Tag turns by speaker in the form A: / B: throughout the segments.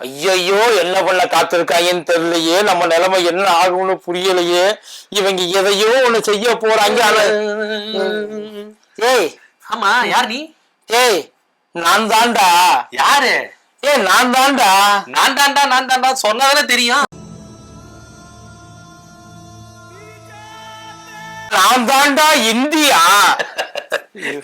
A: ஐயையோ என்ன பண்ண காத்திருக்காங்கன்னு தெரியலையே. நம்ம நிலைமை என்ன ஆகும்னு புரியலையே. இவங்க எதையோ ஒண்ணு செய்ய போறாங்க. ஏய்
B: ஆமா யார் நீ?
A: ஏய் நான் தான்டா.
B: யாரு?
A: ஏய் நான் தான்டா.
B: நான் தாண்டா நான் தாண்டா சொன்னதானே தெரியும்.
A: நான் தான்டா இந்தியா.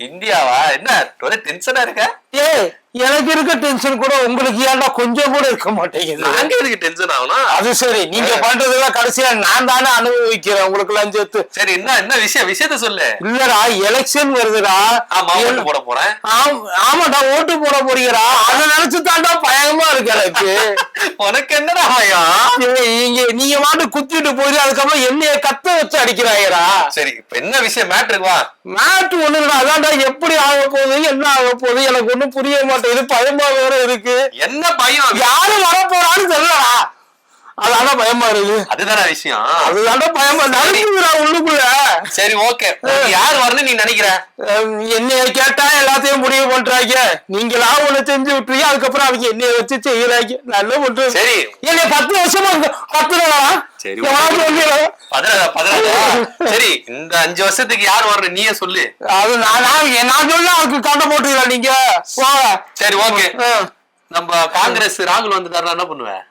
B: இந்தியாவா? என்ன ஒரே டென்ஷனா இருக்க?
A: ஏய் எனக்கு இருக்க டென்ஷன் கூட உங்களுக்கு ஏன்டா கொஞ்சம் கூட இருக்க மாட்டேங்குது?
B: நாங்க எதுக்கு டென்ஷன் ஆகணும்
A: அது சரி நீங்க பண்றதெல்லாம் கடைசியா நான் தானே அனுபவிக்கிறேன் உங்களுக்கு எல்லாம் சேர்த்து.
B: சரி என்ன என்ன விஷயம் விஷயத்த சொல்லு.
A: இல்லடா எலெக்ஷன் வருதுடா.
B: ஆமா ஓட்டு போட போறேன்.
A: ஆம்- ஆமாடா ஓட்டு போட போறீங்கடா. அதை நினைச்சு தாண்டா பயமா இருக்கு எனக்கு.
B: உனக்கு என்னடா பயம்?
A: இங்க நீங்க மாட்டு குத்திட்டு போயிட்டு அதுக்கப்புறம் என்னைய கத்த வச்சு அடிக்கிறாங்கடா
B: சரி இப்ப என்ன விஷயம்? மேட்ருக்கு வா.
A: நாட்டு ஒண்ணுடா அதான்டா எப்படி ஆக போகுது என்ன ஆக போகுது எனக்கு ஒண்ணும் புரிய மாட்டேங்குது பயமா வேற இருக்கு.
B: என்ன பயம்?
A: யாரு வர போறான்னு தெரியலடா. அதான்டா பயமா இருக்கு
B: அதுதானே விஷயம்.
A: அதுதான்டா பயமா நடக்குதுடா உள்ளுக்குள்ள.
B: சரி ஓகே. யார் வரணும் நீ நினைக்கிற?
A: என்னைய கேட்டா எல்லாத்தையும் முடிவு பண்றாங்க. நீங்களா ஒண்ணு செஞ்சு விட்டுறீங்க அதுக்கப்புறம் அவங்க என்னைய வச்சு செய்யறாங்க. நல்ல பண்றது
B: சரி.
A: என்னைய பத்து வருஷமா கத்துறா
B: சரி, பதினதா பதினதா சரி இந்த அஞ்சு வருஷத்துக்கு யார் வரணும்? நீயே சொல்லு.
A: அது நான் நான் சொல்ல அதுக்கு கண்ட போட்டுக்கலாம் நீங்க.
B: சரி ஓகே. நம்ம காங்கிரஸ் ராகுல் வந்துட்டாருன்னா என்ன பண்ணுவேன்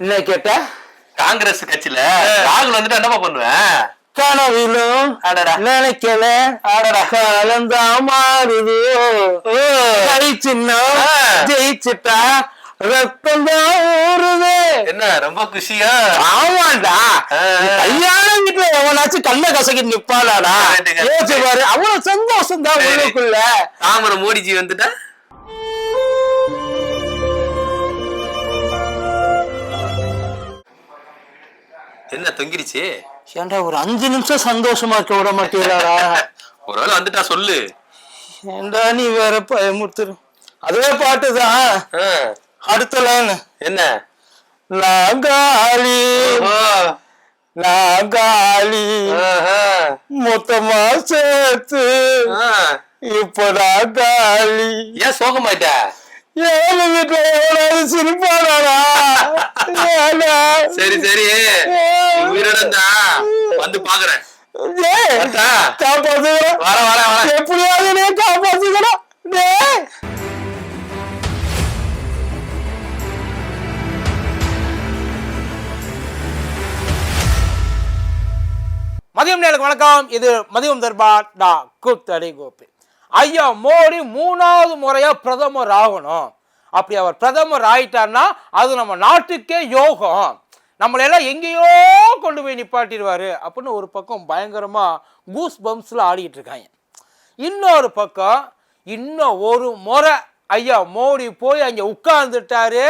A: என்ன கேட்ட?
B: காங்கிரஸ் கட்சியில ராகுல் வந்துட்டு என்னப்பா பண்ணுவேன்?
A: கனவிலும். நினைக்கல. காலந்தா மாறுது.
B: ஆ.
A: ஜெயிச்சுட்டா ரத்தம் தான் ஊறுது.
B: என்ன ரொம்ப குஷியா?
A: ஆமாண்டா. கல்யாண வீட்டுல எவனாச்சும் கண்ண கசக்கி நிப்பாளாடா. யோசிச்சு பாரு. அவ்வளவு சந்தோஷம் தான். உள்ளுக்குள்ள.
B: தாமரை மோடிஜி வந்துட்டா? என்ன தொங்கிருச்சு?
A: ஏன்டா ஒரு அஞ்சு நிமிஷம் சந்தோஷமா இருக்க விட மாட்டீங்களாடா?
B: ஒருவேளை வந்துட்டா சொல்லு.
A: ஏன்டா நீ வேற பயமுறுத்துரு அதே பாட்டுதான் அடுத்த லைன்
B: என்ன?
A: நாகாளி.
B: ஆஹா,
A: மொத்தமா சேர்த்து. இப்ப நாகாளி
B: ஏன் சோகமாயிட்ட?
A: ஏழு வீட்டுல எவ்வளவு சிரிப்பாடாடா ஏன்டா?
B: சரி சரி. உயிரோட இருந்தா வந்து பாக்குறேன்.
A: ஏய்,
B: வரட்டா?
A: காப்பாத்துக்கிறோம்
B: வர வர வர.
A: எப்படியாவது நீ காப்பாத்துக்கிறோம் டேய். மதியம் நேருக்கு வணக்கம். இது மதியம் தர்பார் டா கூத்தடி கோபி. ஐயா மோடி மூணாவது முறையாக பிரதமர் ஆகணும். அப்படி அவர் பிரதமர் ஆயிட்டார்னா அது நம்ம நாட்டுக்கே யோகம். நம்மளையெல்லாம் எங்கேயோ கொண்டு போய் நிப்பாட்டிடுவாரு அப்படின்னு ஒரு பக்கம் பயங்கரமாக கூஸ் பம்ப்ஸில் ஆடிக்கிட்டு இருக்காங்க. இன்னொரு பக்கம் இன்னும் ஒரு முறை ஐயா மோடி போய் அங்கே உட்கார்ந்துட்டாரு.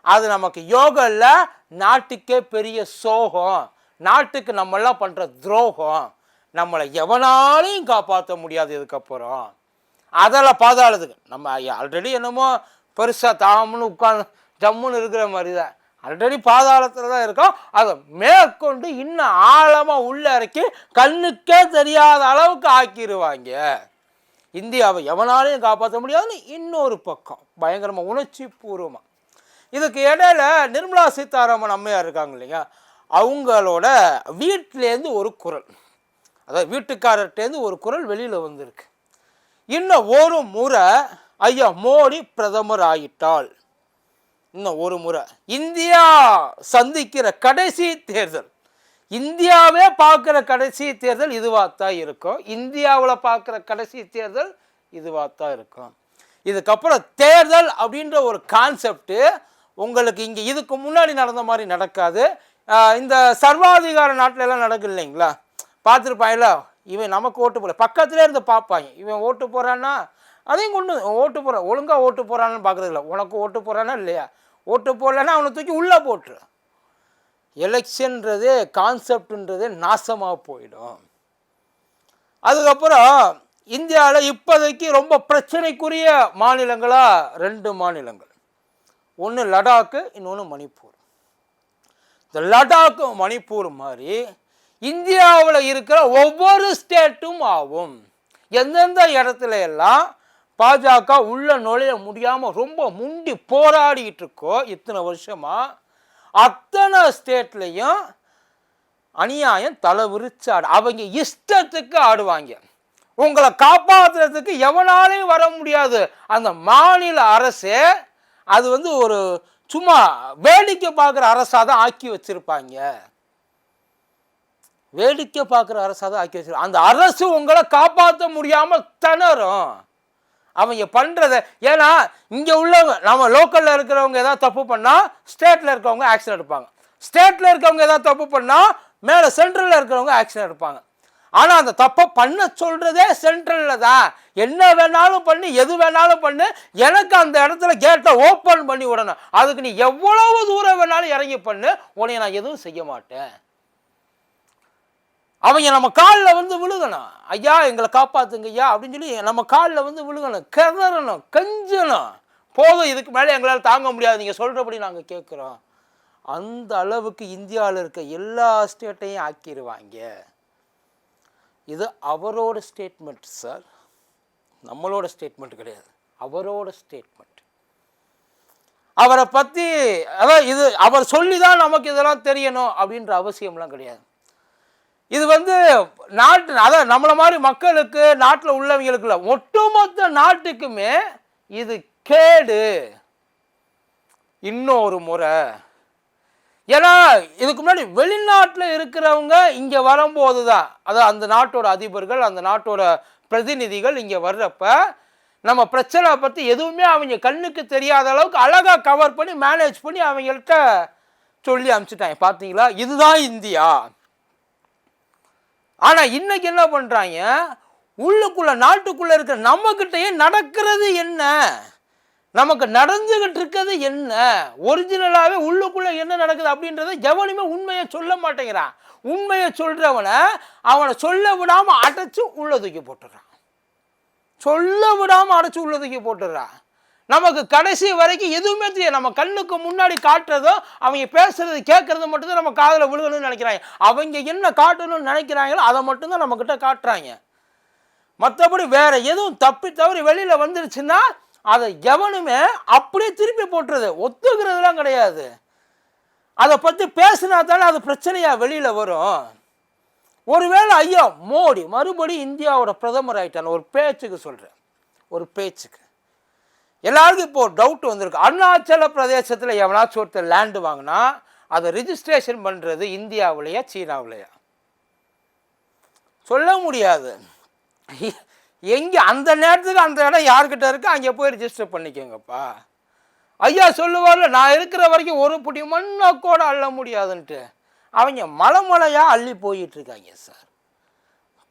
A: அது நமக்கு யோகம் இல்லை நாட்டுக்கே பெரிய சோகம். நாட்டுக்கு நம்மெல்லாம் பண்ணுற துரோகம். நம்மளை எவனாலையும் காப்பாற்ற முடியாது இதுக்கப்புறம் அதெல்லாம் பாதாளத்துக்கு. நம்ம ஆல்ரெடி என்னமோ பெருசாக தாமுன்னு உட்காந்து ஜம்முன்னு இருக்கிற மாதிரி தான் ஆல்ரெடி பாதாளத்தில் தான் இருக்கோம். அதை மேற்கொண்டு இன்னும் ஆழமாக உள்ள இறக்கி கண்ணுக்கே தெரியாத அளவுக்கு ஆக்கிடுவாங்க இந்தியாவை எவனாலையும் காப்பாற்ற முடியாதுன்னு இன்னொரு பக்கம். பயங்கரமாக உணர்ச்சி பூர்வமாக இதுக்கு இடையில நிர்மலா சீதாராமன் அம்மையார் இருக்காங்க இல்லையா? அவங்களோட வீட்டிலேருந்து ஒரு குரல். அதாவது வீட்டுக்காரர்கிட்டேருந்து ஒரு குரல் வெளியில் வந்திருக்கு. இன்னும் ஒரு முறை ஐயா மோடி பிரதமர் ஆயிட்டால். இன்னும் ஒரு முறை. இந்தியா சந்திக்கிற கடைசி தேர்தல். இந்தியாவே பார்க்குற கடைசி தேர்தல் இதுவாக தான் இருக்கும். இந்தியாவில் பார்க்குற கடைசி தேர்தல் இதுவாக தான் இருக்கும். இதுக்கப்புறம் தேர்தல் அப்படின்ற ஒரு கான்செப்ட்டு உங்களுக்கு இங்கே இதுக்கு முன்னாடி நடந்த மாதிரி நடக்காது. இந்த சர்வாதிகார நாட்டுல எல்லாம் நடக்கும் இல்லைங்களா? பார்த்துருப்பாங்கல்ல இவன் நமக்கு ஓட்டு போட பக்கத்துலேயே இருந்து பார்ப்பாங்க. இவன் ஓட்டு போகிறான்னா அதையும் கொண்டு ஓட்டு போகிறான் ஒழுங்காக ஓட்டு போகிறான்னு பார்க்குறது இல்லை. உனக்கு ஓட்டு போகிறானா இல்லையா? ஓட்டு போடலன்னா அவனை தூக்கி உள்ளே போட்டு எலெக்ஷன்றது கான்செப்ட்ன்றதே நாசமாக போயிடும். அதுக்கப்புறம் இந்தியாவில் இப்போதைக்கு ரொம்ப பிரச்சனைக்குரிய மாநிலங்களாக ரெண்டு மாநிலங்கள். ஒன்று லடாக்கு இன்னொன்று மணிப்பூர். இந்த லடாக்கு மணிப்பூர் மாதிரி இந்தியாவில் இருக்கிற ஒவ்வொரு ஸ்டேட்டும் ஆகும். எந்தெந்த இடத்துல எல்லாம் பாஜக உள்ள நுழைய முடியாமல் ரொம்ப முண்டி போராடிக்கிட்டு இருக்கோ இத்தனை வருஷமாக அத்தனை ஸ்டேட்லேயும் அநியாயம் தலைவிரிச்சு ஆடு அவங்க இஷ்டத்துக்கு ஆடுவாங்க. உங்களை காப்பாற்றுறதுக்கு எவனாலையும் வர முடியாது. அந்த மாநில அரசே அது வந்து ஒரு சும்மா வேடிக்கை பார்க்குற அரசாக தான் ஆக்கி வச்சிருப்பாங்க. வேடிக்கை பார்க்குற அரசாக தான் ஆக்கி வச்சிருக்கோம் அந்த அரசு உங்களை காப்பாற்ற முடியாமல் திணறும். அவங்க பண்ணுறத ஏன்னா இங்கே உள்ளவங்க நம்ம லோக்கலில் இருக்கிறவங்க ஏதாவது தப்பு பண்ணால் ஸ்டேட்டில் இருக்கிறவங்க ஆக்ஷன் எடுப்பாங்க. ஸ்டேட்டில் இருக்கிறவங்க ஏதாவது தப்பு பண்ணால் மேலே சென்ட்ரலில் இருக்கிறவங்க ஆக்ஷன் எடுப்பாங்க. ஆனால் அந்த தப்பை பண்ண சொல்கிறதே சென்ட்ரலில் தான். என்ன வேணாலும் பண்ணி எது வேணாலும் பண்ணு எனக்கு அந்த இடத்துல கேட்டை ஓப்பன் பண்ணி விடணும். அதுக்கு நீ எவ்வளவு தூரம் வேணாலும் இறங்கி பண்ணு உன்னை நான் எதுவும் செய்ய மாட்டேன். அவங்க நம்ம காலில் வந்து விழுகணும். ஐயா எங்களை காப்பாத்துங்க ஐயா அப்படின்னு சொல்லி நம்ம காலில் வந்து விழுகணும். கதறணும் கெஞ்சணும். போதும் இதுக்கு மேலே எங்களால் தாங்க முடியாது. நீங்கள் சொல்கிறபடி நாங்கள் கேட்குறோம் அந்த அளவுக்கு இந்தியாவில் இருக்க எல்லா ஸ்டேட்டையும் ஆக்கிடுவாங்க இது அவரோட ஸ்டேட்மெண்ட் சார். நம்மளோட ஸ்டேட்மெண்ட் கிடையாது. அவரோட ஸ்டேட்மெண்ட். அவரை பற்றி அதான் இது அவர் சொல்லி தான் நமக்கு இதெல்லாம் தெரியணும் அப்படின்ற அவசியம்லாம் கிடையாது. இது வந்து நாட்டு அதான் நம்மளை மாதிரி மக்களுக்கு நாட்டில் உள்ளவங்களுக்கு இல்லை ஒட்டுமொத்த நாட்டுக்குமே இது கேடு. இன்னொரு முறை. ஏன்னா இதுக்கு முன்னாடி வெளிநாட்டில் இருக்கிறவங்க இங்கே வரும்போது தான் அதான் அந்த நாட்டோட அதிபர்கள் அந்த நாட்டோட பிரதிநிதிகள் இங்கே வர்றப்ப நம்ம பிரச்சனை பற்றி எதுவுமே அவங்க கண்ணுக்கு தெரியாத அளவுக்கு அழகாக கவர் பண்ணி மேனேஜ் பண்ணி அவங்கள்ட்ட சொல்லி அனுப்பிச்சிட்டாங்க. பார்த்தீங்களா இதுதான் இந்தியா. ஆனால் இன்னைக்கு என்ன பண்ணுறாங்க உள்ளுக்குள்ளே நாட்டுக்குள்ளே இருக்கிற நம்மக்கிட்டயே நடக்கிறது என்ன? நமக்கு நடந்துகிட்டு இருக்கிறது என்ன? ஒரிஜினலாகவே உள்ளுக்குள்ளே என்ன நடக்குது அப்படின்றத எவனுமே உண்மையை சொல்ல மாட்டேங்கிறான். உண்மையை சொல்கிறவனை அவனை சொல்ல விடாமல் அடைச்சி உள்ள தூக்கி போட்டுடுறான். சொல்ல விடாமல் அடைச்சி உள்ள தூக்கி போட்டுடுறான். நமக்கு கடைசி வரைக்கும் எதுவுமே தெரியும் நம்ம கண்ணுக்கு முன்னாடி காட்டுறதோ அவங்க பேசுறது கேட்கறது மட்டும்தான் நம்ம காதில் விழுகணும்னு நினைக்கிறாங்க. அவங்க என்ன காட்டணும்னு நினைக்கிறாங்களோ அதை மட்டும்தான் நம்மக்கிட்ட காட்டுறாங்க. மற்றபடி வேற எதுவும் தப்பி தவறி வெளியில் வந்துருச்சுன்னா அதை எவனுமே அப்படியே திருப்பி போட்டுறது ஒத்துக்கிறதுலாம் கிடையாது. அதை பற்றி பேசினா தானே அது பிரச்சனையாக வெளியில் வரும். ஒருவேளை ஐயா மோடி மறுபடியும் இந்தியாவோட பிரதமர் ஆயிட்டான் ஒரு பேச்சுக்கு சொல்கிறேன் ஒரு பேச்சுக்கு. எல்லாருக்கும் இப்போது டவுட் வந்திருக்கு. அருணாச்சல பிரதேசத்தில் எவனாச்சும் ஒருத்தர் லேண்டு வாங்கினா அதை ரிஜிஸ்ட்ரேஷன் பண்ணுறது இந்தியாவிலையா சீனாவிலையா? சொல்ல முடியாது. எங்கே அந்த நேரத்துக்கு அந்த இடம் யார்கிட்ட இருக்கு அங்கே போய் ரிஜிஸ்டர் பண்ணிக்கோங்கப்பா. ஐயா சொல்லுவார்ல நான் இருக்கிற வரைக்கும் ஒரு புடி மண்ணை கூட அள்ள முடியாதுன்ட்டு. அவங்க மலை மலையாக அள்ளி போயிட்டுருக்காங்க சார்.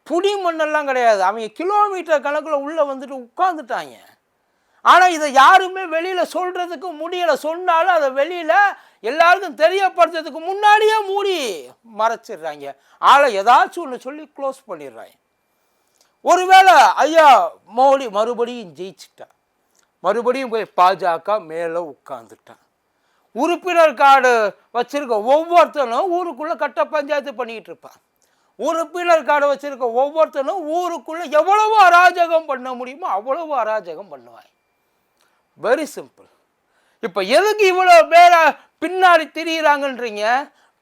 A: புடி மண்ணெல்லாம் கிடையாது. அவங்க கிலோமீட்டர் கணக்கில் உள்ளே வந்துட்டு உட்காந்துட்டாங்க ஆனால் இதை யாருமே வெளியில் சொல்கிறதுக்கு முடியலை. சொன்னாலும் அதை வெளியில் எல்லாருக்கும் தெரியப்படுத்துறதுக்கு முன்னாடியே மூடி மறைச்சிடுறாங்க. ஆளை ஏதாச்சும் ஒன்று சொல்லி க்ளோஸ் பண்ணிடுறாங்க. ஒருவேளை ஐயா மோடி மறுபடியும் ஜெயிச்சிட்டா மறுபடியும் போய் பாஜக மேலே உட்காந்துட்டான் உறுப்பினர் கார்டு வச்சுருக்க ஒவ்வொருத்தனும் ஊருக்குள்ளே கட்ட பஞ்சாயத்து பண்ணிக்கிட்டு இருப்பான் உறுப்பினர் கார்டு வச்சுருக்க ஒவ்வொருத்தனும் ஊருக்குள்ளே எவ்வளவு அராஜகம் பண்ண முடியுமோ அவ்வளவு அராஜகம் பண்ணுவாங்க வெரி சிம்பிள் இப்போ எதுக்கு இவ்வளோ பேரை பின்னாடி திரியிறாங்கன்றீங்க?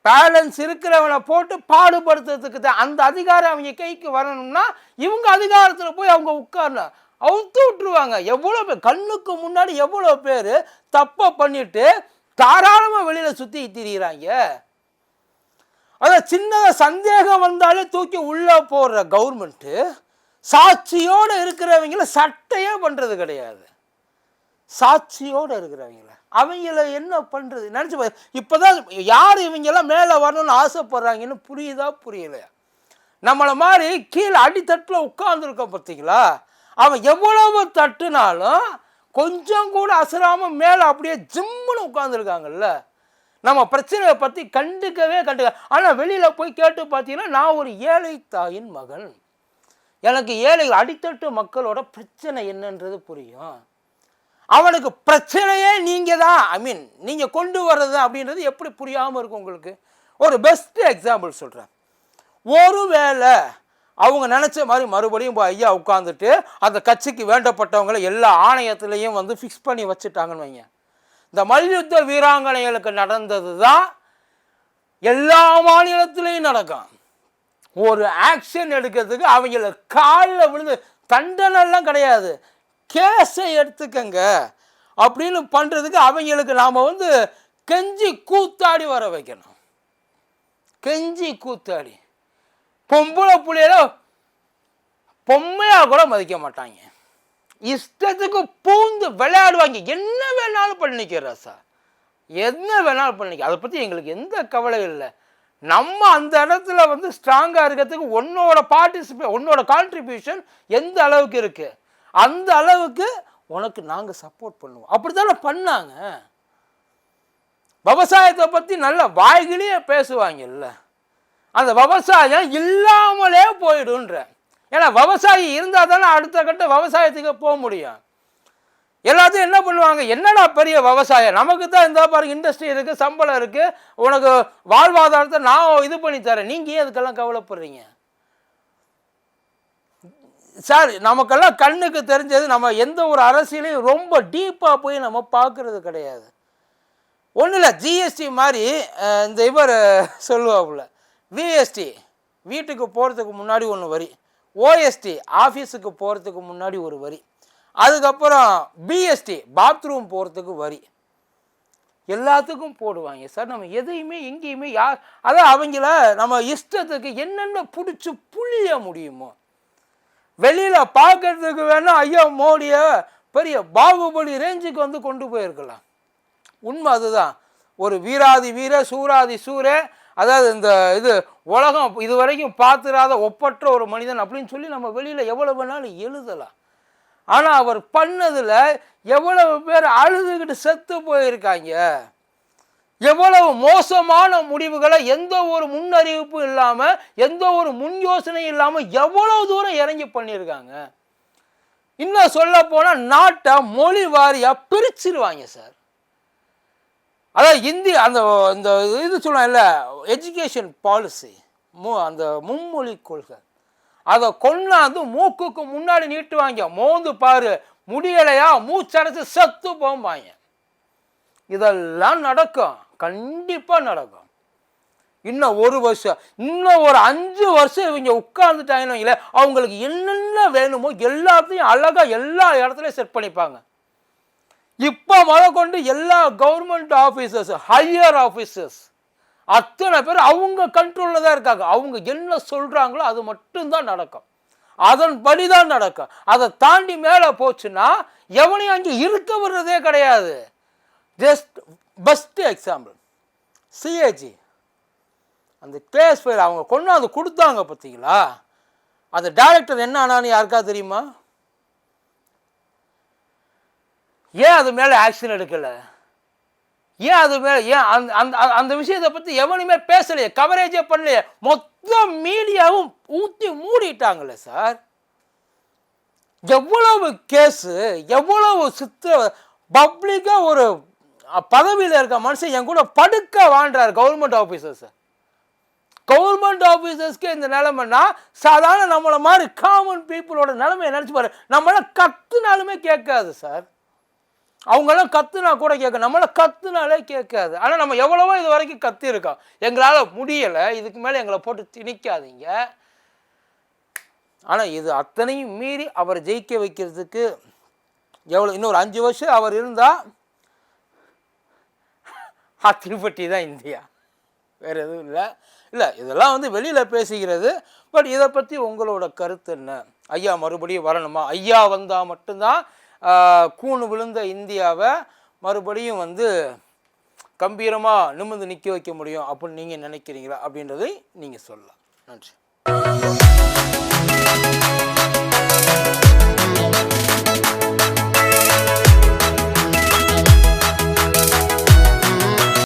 A: பேலன்ஸ் இருக்கிறவனை போட்டு பாடுபடுத்துறதுக்கு தான். அந்த அதிகாரம் அவங்க கைக்கு வரணும்னா இவங்க அதிகாரத்தில் போய் அவங்க உட்காரணும் அவுத்து விட்டுருவாங்க எவ்வளோ பேர் கண்ணுக்கு முன்னாடி எவ்வளோ பேர் தப்பை பண்ணிட்டு தாராளமாக வெளியில் சுற்றி திரியிறாங்க? அதான் சின்னதாக சந்தேகம் வந்தாலே தூக்கி உள்ளே போடுற கவர்மெண்ட்டு சாட்சியோடு இருக்கிறவங்கள சட்டையே பண்ணுறது கிடையாது. சாட்சியோடு இருக்கிறவங்கள. அவங்கள என்ன பண்ணுறது நினச்சி பாரு. இப்போதான் யார் இவங்கெல்லாம் மேலே வரணும்னு ஆசைப்படுறாங்கன்னு புரியுதா புரியலையா? நம்மளை மாதிரி கீழே அடித்தட்டில் உட்காந்துருக்கோம் பார்த்தீங்களா? அவன் எவ்வளவு தட்டுனாலும் கொஞ்சம் கூட அசராமல் மேலே அப்படியே ஜிம்முன்னு உட்காந்துருக்காங்கல்ல நம்ம பிரச்சனையை பற்றி கண்டுக்கவே கண்டுக்க. ஆனால் வெளியில் போய் கேட்டு பார்த்தீங்கன்னா நான் ஒரு ஏழை தாயின் மகன். எனக்கு ஏழைகள் அடித்தட்டு மக்களோட பிரச்சனை என்னன்றது புரியும். அவனுக்கு பிரச்சனையே நீங்கள் தான் ஐ மீன் நீங்கள் கொண்டு வர்றது அப்படின்றது எப்படி புரியாமல் இருக்கும் உங்களுக்கு? ஒரு பெஸ்ட் எக்ஸாம்பிள் சொல்கிறேன் ஒருவேளை அவங்க நினச்ச மாதிரி மறுபடியும் போய் ஐயா உட்காந்துட்டு அந்த கட்சிக்கு வேண்டப்பட்டவங்களை எல்லா ஆணையத்துலேயும் வந்து ஃபிக்ஸ் பண்ணி வச்சுட்டாங்கன்னு வைங்க. இந்த மல்யுத்த வீராங்கனைகளுக்கு நடந்தது தான் எல்லா மாநிலத்திலையும் நடக்கும். ஒரு ஆக்ஷன் எடுக்கிறதுக்கு அவங்கள காலில் விழுந்து தண்டனைலாம் கிடையாது. கேஸை எடுத்துக்கங்க. அப்படின்னு பண்ணுறதுக்கு அவங்களுக்கு நாம் வந்து கெஞ்சி கூத்தாடி வர வைக்கணும். கெஞ்சி கூத்தாடி. பொம்பளை புள்ளையில பொம்மையாக கூட மதிக்க மாட்டாங்க. இஷ்டத்துக்கு பூந்து விளையாடுவாங்க. என்ன வேணாலும் பண்ணிக்கிறா சார். என்ன வேணாலும் பண்ணிக்க அதை பற்றி எங்களுக்கு எந்த கவலையும் இல்லை. நம்ம அந்த இடத்துல வந்து ஸ்ட்ராங்காக இருக்கிறதுக்கு உன்னோட பார்ட்டிசிபே உன்னோட கான்ட்ரிபியூஷன் எந்த அளவுக்கு இருக்குது அந்த அளவுக்கு உனக்கு நாங்கள் சப்போர்ட் பண்ணுவோம். அப்படி தானே பண்ணாங்க? விவசாயத்தை பற்றி நல்ல வாய்கிலேயே பேசுவாங்கல்ல. அந்த விவசாயம் இல்லாமலே போயிடுன்ற ஏன்னா விவசாயி இருந்தால் தானே அடுத்த கட்ட விவசாயத்துக்கு போக முடியும். எல்லாத்தையும் என்ன பண்ணுவாங்க? என்னடா பெரிய விவசாயம்? நமக்கு தான் இந்த பாருங்க இண்டஸ்ட்ரி இருக்குது சம்பளம் இருக்குது உனக்கு வாழ்வாதாரத்தை நான் இது பண்ணி தரேன். நீங்கள் ஏன் இதுக்கெல்லாம் கவலைப்படுறீங்க? சார் நமக்கெல்லாம் கண்ணுக்கு தெரிஞ்சது நம்ம எந்த ஒரு அரசியலையும் ரொம்ப டீப்பாக போய் நம்ம பார்க்குறது கிடையாது. ஒன்றும் இல்லை ஜிஎஸ்டி மாதிரி இந்த இவர் சொல்லுவாப்புல விஎஸ்டி வீட்டுக்கு போகிறதுக்கு முன்னாடி ஒன்று வரி. ஓஎஸ்டி ஆஃபீஸுக்கு போகிறதுக்கு முன்னாடி ஒரு வரி. அதுக்கப்புறம் பிஎஸ்டி பாத்ரூம் போகிறதுக்கு வரி. எல்லாத்துக்கும் போடுவாங்க. சார் நம்ம எதையுமே எங்கேயுமே யார் அதான் அவங்கள நம்ம இஷ்டத்துக்கு என்னென்ன பிடிச்சி புளிய முடியுமோ வெளியில் பார்க்கறதுக்கு வேணால் ஐயா மோடியை பெரிய பாகுபலி ரேஞ்சுக்கு வந்து கொண்டு போயிருக்கலாம். உண்மை அதுதான். ஒரு வீராதி வீர சூராதி சூர அதாவது இந்த இது உலகம் இது வரைக்கும் பார்த்துராத ஒப்பற்ற ஒரு மனிதன் அப்படின்னு சொல்லி நம்ம வெளியில் எவ்வளோ வேணாலும் எழுதலாம். ஆனால் அவர் பண்ணதில் எவ்வளவு பேர் அழுதுகிட்டு செத்து போயிருக்காங்க. எவ்வளவு மோசமான முடிவுகளை எந்த ஒரு முன்னறிவிப்பும் இல்லாமல் எந்த ஒரு முன் யோசனையும் இல்லாமல் எவ்வளவு தூரம் இறங்கி பண்ணியிருக்காங்க இன்னும் சொல்ல போனால் நாட்டை மொழி வாரியாக பிரிச்சிருவாங்க சார். அதான் இந்தி அந்த இந்த இது சொல்லுவாங்கல்ல எஜுகேஷன் பாலிசி மு அந்த மும்மொழி கொள்கை. அதை கொண்டாந்து மூக்குக்கு முன்னாடி நீட்டுவாங்க. மோந்து பாரு முடியலையா மூச்சடைச்சு செத்து போம்பாங்க. இதெல்லாம் நடக்கும். கண்டிப்பாக நடக்கும். இன்னும் ஒரு வருஷம் இன்னும் ஒரு அஞ்சு வருஷம் இவங்க உட்கார்ந்துட்டாங்கன்னு வைங்களேன், அவங்களுக்கு என்னென்ன வேணுமோ எல்லாத்தையும் அழகாக எல்லா இடத்துலையும் செட் பண்ணிப்பாங்க. இப்போ முதற்கொண்டு எல்லா கவர்மெண்ட் ஆஃபீஸர்ஸ் ஹையர் ஆஃபீஸர்ஸ் அத்தனை பேர் அவங்க கண்ட்ரோலில் தான் இருக்காங்க. அவங்க என்ன சொல்கிறாங்களோ அது மட்டும்தான் நடக்கும். அதன்படி தான் நடக்கும். அதை தாண்டி மேலே போச்சுன்னா எவனையும் அங்கே இருக்க விடுறதே கிடையாது. ஜஸ்ட் பெஸ்ட் எக்ஸாம்பிள் சிஏஜி அந்த கேஸ் ஃபைல் அவங்க கொண்டாந்து கொடுத்தாங்க பார்த்தீங்களா? அந்த டைரக்டர் என்ன ஆனான்னு யாருக்கா தெரியுமா? ஏன் அது மேலே ஆக்ஷன் எடுக்கலை? ஏன் அது மேலே ஏன் அந்த அந்த அந்த- அந்த விஷயத்தை பற்றி எவனுமே பேசலையே கவரேஜே பண்ணலையே மொத்த மீடியாவும் ஊற்றி மூடிட்டாங்களே சார். எவ்வளவு கேஸு எவ்வளவு சித்திர பப்ளிக்காக ஒரு பதவியில் இருக்க மனுஷன் என் கூட படுக்க வாழ்றாரு கவர்மெண்ட் ஆஃபீஸர்ஸ் கவர்மெண்ட் ஆஃபீஸர்ஸ்க்கு இந்த நிலைமைனா சாதாரண நம்மளை மாதிரி காமன் பீப்புளோட நிலைமையை நினச்சி பாரு. நம்மள கத்துனாலுமே கேட்காது சார் அவங்கெல்லாம் கத்துனா கூட கேட்க நம்மளை கத்துனாலே கேட்காது. ஆனால் நம்ம எவ்வளவோ இது வரைக்கும் கத்திருக்கோம். எங்களால் முடியலை. இதுக்கு மேலே எங்களை போட்டு திணிக்காதீங்க. ஆனால் இது அத்தனையும் மீறி அவரை ஜெயிக்க வைக்கிறதுக்கு எவ்வளோ இன்னொரு அஞ்சு வருஷம் அவர் இருந்தால் திருப்பட்டி தான் இந்தியா. வேறு எதுவும் இல்லை. இல்லை இதெல்லாம் வந்து வெளியில் பேசுகிறது. பட் இதை பற்றி உங்களோட கருத்து என்ன? ஐயா மறுபடியும் வரணுமா? ஐயா வந்தால் மட்டும்தான் கூணு விழுந்த இந்தியாவை மறுபடியும் வந்து கம்பீரமாக நிமிர்ந்து நிற்க வைக்க முடியும் அப்படின்னு நீங்கள் நினைக்கிறீங்களா? அப்படின்றதை நீங்கள் சொல்லலாம். நன்றி.